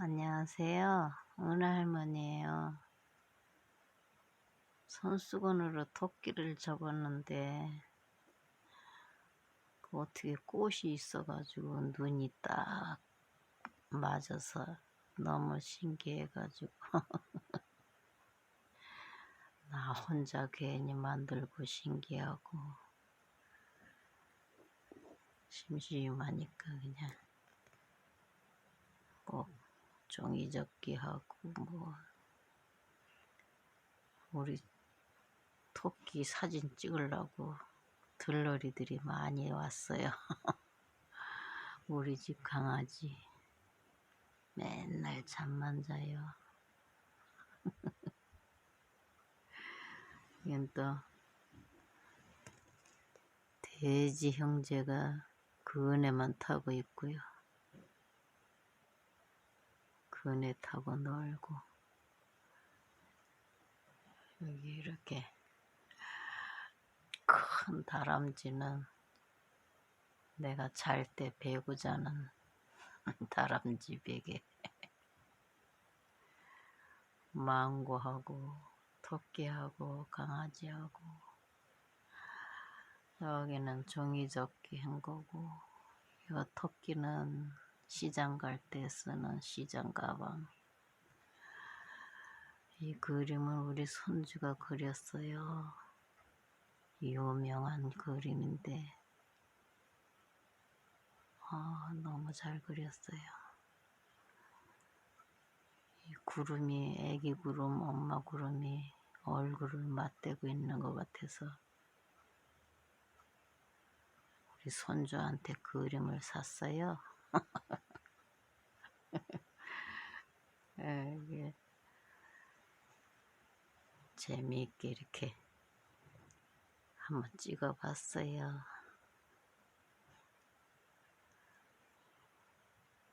안녕하세요. 은하 할머니예요. 손수건으로 토끼를 접었는데 그 어떻게 꽃이 있어가지고 눈이 딱 맞아서 너무 신기해가지고 나 혼자 괜히 만들고 신기하고 심심하니까 그냥 꼭 종이 접기 하고 뭐 우리 토끼 사진 찍으려고 들러리들이 많이 왔어요. 우리 집 강아지 맨날 잠만 자요. 이건 또 돼지 형제가 그네만 타고 있고요. 그네 타고 놀고. 여기 이렇게 큰 다람쥐는 내가 잘 때 베고 자는 다람쥐 베개. 망고하고 토끼하고 강아지하고. 여기는 종이접기 한 거고 이 토끼는 시장 갈 때 쓰는 시장 가방. 이 그림은 우리 손주가 그렸어요. 유명한 그림인데. 아, 너무 잘 그렸어요. 이 구름이 애기 구름 엄마 구름이 얼굴을 맞대고 있는 것 같아서 우리 손주한테 그림을 샀어요 예, 이게 재미있게 이렇게 한번 찍어봤어요.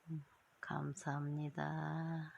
음, 감사합니다.